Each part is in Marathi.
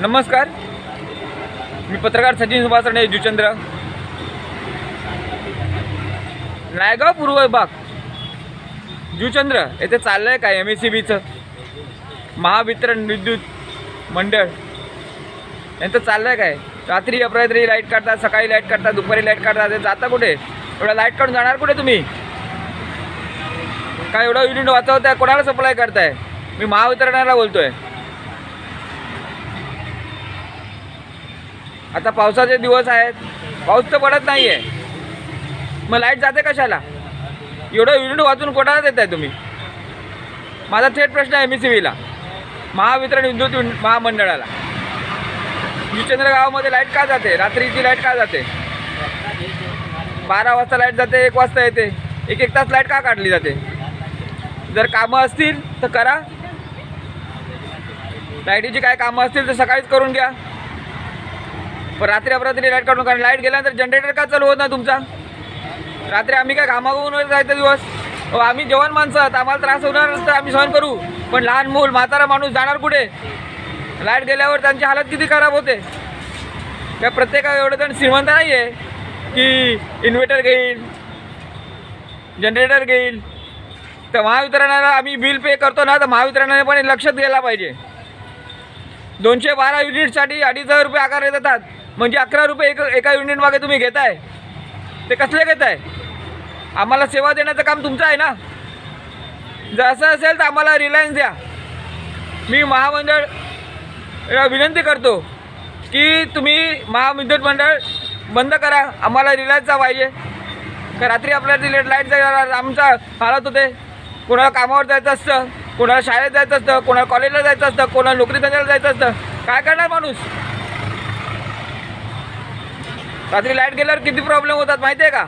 नमस्कार. मी पत्रकार सचिन सुभाष जुचंद्र. नायगाव पूर्व विभाग. जुचंद्र येथे चाललं आहे काय एम एस सी बीचं महावितरण विद्युत मंडळ. यांचं चाललं आहे काय? रात्री अपरात्री लाइट काढतात सकाळी लाइट काढतात दुपारी लाइट काढतात. ते जाता कुठे? एवढा लाइट काढून जाणार कुठे तुम्ही? काय एवढं युनिट वाचवताय? कोणाला सप्लाय करताय? मी महावितरणाला बोलतोय. आता पावसाचे दिवस आहेत. पाऊस तर पडत नाही आहे मग लाइट जाते कशाला? एवढं युनिट वाचून कोणाला देत आहे तुम्ही. माझा थेट प्रश्न आहे एम ई सी बीला महावितरण विद्युत महामंडळाला. जुचंद्र गावामध्ये लाइट का जाते? रात्रीची लाइट का जाते? बारा वाजता लाइट जाते एक वाजता येते. एक एक तास लाइट का काढली जाते? जर कामं असतील तर करा. लाईटीची काय कामं असतील तर सकाळीच करून घ्या. रात्री अपरात्री लाइट काढून कारण लाइट गेल्यानंतर जनरेटर का चालू होत नाही तुमचा? रात्री आम्ही काय कामागून जायचं दिवस? हो, आम्ही जवान माणसं आहोत आम्हाला त्रास होणार तर आम्ही सहन करू. पण लहान मूल म्हातारा माणूस जाणार कुठे? लाइट गेल्यावर त्यांची हालत किती खराब होते? त्या प्रत्येका एवढं जण श्रीमंत नाही आहे की इन्व्हर्टर घेईल जनरेटर घेईल. तर महावितरणाला आम्ही बिल पे करतो ना तर महावितरणाने पण लक्षात घ्यायला पाहिजे. दोनशे बारा युनिटसाठी अडीच हजार रुपये आकारले जातात. म्हणजे अकरा रुपये एक एका युनिट मागे तुम्ही घेताय. ते कसले घेताय? आम्हाला सेवा देण्याचं काम तुमचं आहे ना? जर असं असेल तर आम्हाला रिलायन्स द्या. मी महामंडळ विनंती करतो की तुम्ही महाविद्युत मंडळ बंद करा. आम्हाला रिलायन्सचा पाहिजे. का रात्री आपल्याला लेट लाइट जायला आमचा हालत होते. कोणाला कामावर जायचं असतं कोणाला शाळेत जायचं असतं कोणाला कॉलेजला जायचं असतं कोणाला नोकरी धंद्याला जायचं असतं. काय करणार माणूस? रात्री लाइट गेल्यावर किती प्रॉब्लेम होतात माहिती आहे का?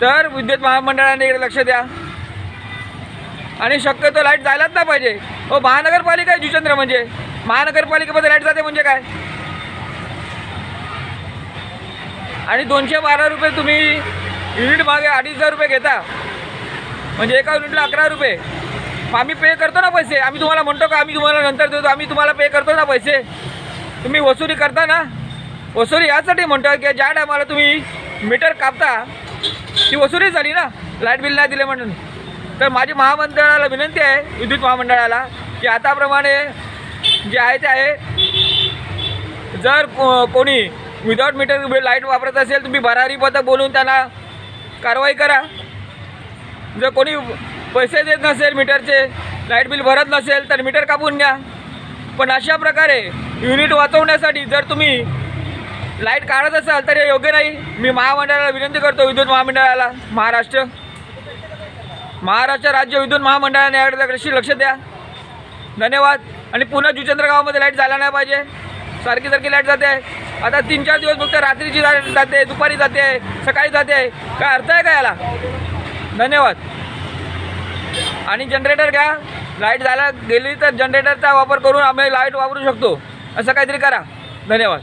तर विद्युत महामंडळाने इकडे लक्ष द्या. आणि शक्यतो लाइट जायलाच ना पाहिजे. हो महानगरपालिका आहे जुचंद्र म्हणजे. महानगरपालिकेमध्ये लाइट जाते म्हणजे काय? आणि दोनशे बारा रुपये तुम्ही युनिट मागे अडीच हजार रुपये घेता. म्हणजे एका युनिटला अकरा रुपये. मग आम्ही पे करतो ना पैसे. आम्ही तुम्हाला म्हणतो का? आम्ही तुम्हाला नंतर देतो. आम्ही तुम्हाला पे करतो ना पैसे. तुम्ही वसुली करता ना? वसुली यासाठी म्हणतो की ज्या टायमाला तुम्ही मीटर कापता ती वसुली झाली ना? लाइट बिल नाही दिले म्हणून. तर माझी महामंडळाला विनंती आहे विद्युत महामंडळाला की आताप्रमाणे जे आहे ते आहे. जर कोणी विदाऊट मीटर लाइट वापरत असेल तुम्ही भरारी बोलून त्यांना कारवाई करा. जर कोणी पैसे देत नसेल मीटरचे लाइट बिल भरत नसेल तर मीटर कापून घ्या. पण अशा प्रकारे युनिट वाचवण्यासाठी जर तुम्ही लाइट काढत असाल तर हे योग्य नाही. मी महामंडळाला विनंती करतो विद्युत महामंडळाला. महाराष्ट्र. महाराष्ट्र राज्य विद्युत महामंडळाने याकडे लक्ष द्या. धन्यवाद. आणि पुन्हा जुचंद्र गावामध्ये लाइट झाला नाही पाहिजे. सारखी सारखी लाइट जाते. आता तीन चार दिवस फक्त रात्रीची जाते दुपारी जाते सकाळी जाते. काय अर्थ आहे का याला? धन्यवाद. आणि जनरेटर घ्या. लाइट झाला गेली तर जनरेटरचा वापर करून आम्ही लाइट वापरू शकतो. असं काहीतरी करा. धन्यवाद.